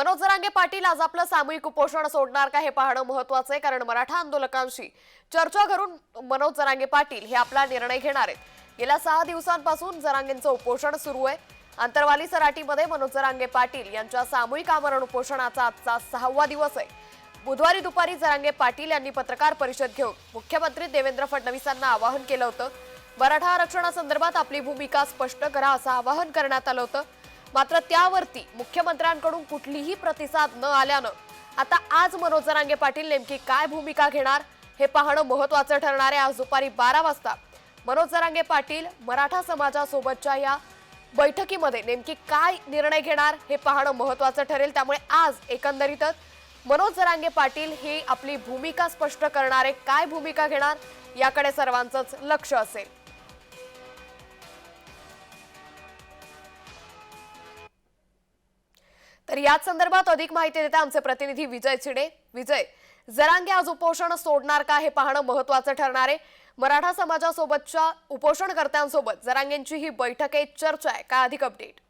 मनोज जरांगे पाटील आज आपलं सामूहिक उपोषण सोडणार का हे पाहणं महत्वाचं आहे कारण मराठा आंदोलकांशी चर्चा करून मनोज जरांगे पाटील हे आपला निर्णय घेणार आहेत. गेल्या सहा दिवसांपासून जरांगेंचं उपोषण सुरू आहे. आंतरवाली सराटीमध्ये मनोज जरांगे पाटील यांच्या सामूहिक आमरण उपोषणाचा आजचा सहावा दिवस आहे. बुधवारी दुपारी जरांगे पाटील यांनी पत्रकार परिषद घेऊन मुख्यमंत्री देवेंद्र फडणवीसांना आवाहन केलं होतं. मराठा आरक्षणासंदर्भात आपली भूमिका स्पष्ट करा असं आवाहन करण्यात आलं होतं. मात्र त्यावरती मुख्यमंत्र्यांकडून कुठलीही प्रतिसाद न आल्यानं आता आज मनोज जरांगे पाटील नेमकी काय भूमिका घेणार हे पाहणं महत्वाचं ठरणार आहे. आज दुपारी बारा वाजता मनोज जरांगे पाटील मराठा समाजासोबतच्या या बैठकीमध्ये नेमकी काय निर्णय घेणार हे पाहणं महत्वाचं ठरेल. त्यामुळे आज एकंदरीतच मनोज जरांगे पाटील हे आपली भूमिका स्पष्ट करणारे काय भूमिका घेणार याकडे सर्वांचंच लक्ष असेल. तर याच संदर्भात अधिक माहिती देता आमचे प्रतिनिधी विजय चिडे. विजय जरांगे आज उपोषण सोडणार का हे पाहणं महत्वाचं ठरणार आहे. मराठा समाजासोबतच्या उपोषणकर्त्यांसोबत जरांगेंची ही बैठक आहे. चर्चा आहे. का अधिक अपडेट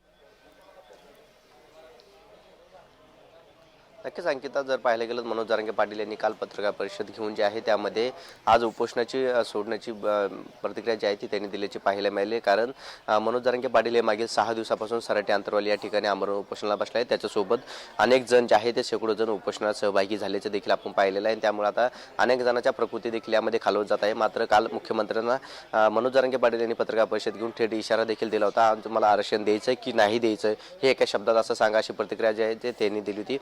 नक्कीच अंकिता जर पाहायला गेलं तर मनोज जारंगे पाटील यांनी काल पत्रकार परिषद घेऊन जी आहे त्यामध्ये आज उपोषणाची सोडण्याची प्रतिक्रिया जी आहे ती त्यांनी दिल्याची पाहायला मिळाली. कारण मनोज जारंगे पाटील हे मागील सहा दिवसापासून सराटे अंतरवाली या ठिकाणी आमरण उपोषणाला बसले आहेत. त्याच्यासोबत अनेक जण जे आहे ते शेकडो जण उपोषणात सहभागी झाल्याचे देखील आपण पाहिलेलं आहे. त्यामुळे आता अनेक जणांच्या प्रकृती देखील यामध्ये खालवत जात आहे. मात्र काल मुख्यमंत्र्यांना मनोज जारंगे पाटील यांनी पत्रकार परिषद घेऊन थेट इशारा देखील दिला होता. तुम्हाला आरक्षण द्यायचं की नाही द्यायचं हे एका शब्दात असं सांगा अशी प्रतिक्रिया जी आहे ते त्यांनी दिली होती.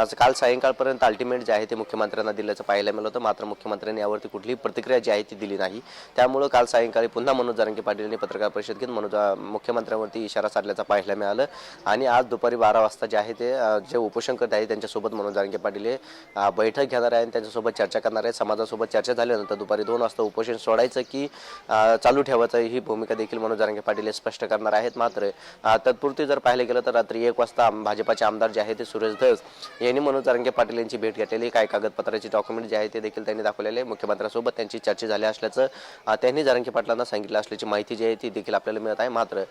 आज काल सायंकाळपर्यंत अल्टिमेट जे आहे ते मुख्यमंत्र्यांना दिल्याचं पाहायला मिळालं होतं. मात्र मुख्यमंत्र्यांनी यावरती कुठलीही प्रतिक्रिया जी आहे ती दिली नाही. त्यामुळं काल सायंकाळी पुन्हा मनोज जारंगे पाटील यांनी पत्रकार परिषद घेऊन मनोज मुख्यमंत्र्यांवरती इशारा साधल्याचं पाहायला मिळालं. आणि आज दुपारी बारा वाजता जे आहे ते जे उपोषण करत आहे त्यांच्यासोबत मनोज जारंगे पाटील हे बैठक घेणार आहे आणि त्यांच्यासोबत चर्चा करणार आहे समाजासोबत चर्चा झाल्यानंतर दुपारी दोन वाजता उपोषण सोडायचं की चालू ठेवायचं ही भूमिका देखील मनोज जारंगे पाटील हे स्पष्ट करणार आहेत. मात्र तत्पुरती जर पाहिलं गेलं तर रात्री एक वाजता भाजपाचे आमदार जे आहे ते सुरेश धस यांनी मनोज जारंगे पाटील यांची भेट घेतलेली. काय कागदपत्राचे डॉक्युमेंट जे आहे ते देखील त्यांनी दाखवलेले. मुख्यमंत्र्यांसोबत त्यांची चर्चा झाली असल्याचं त्यांनी जारंगे पाटलांना सांगितलं असल्याची माहिती जी आहे ती देखील आपल्याला मिळत आहे. मात्र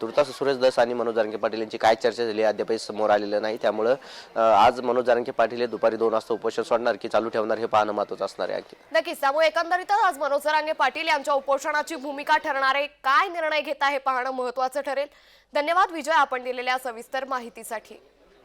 तुर्तास सुरेश दस आणि मनोज जारंगे पाटील यांची काय चर्चा झाली अद्यापही समोर आलेलं नाही. त्यामुळं आज मनोज जारंगे पाटील हे दुपारी दोन वाजता उपोषण सोडणार की चालू ठेवणार हे पाहणं महत्वाचं असणार आहे आणखी. नक्कीच. त्यामुळे एकंदरीतच आज मनोज जारंगे पाटील यांच्या उपोषणाची भूमिका ठरणारे काय निर्णय घेता हे पाहणं महत्वाचं ठरेल. धन्यवाद. विजय आपण दिलेल्या सविस्तर माहितीसाठी.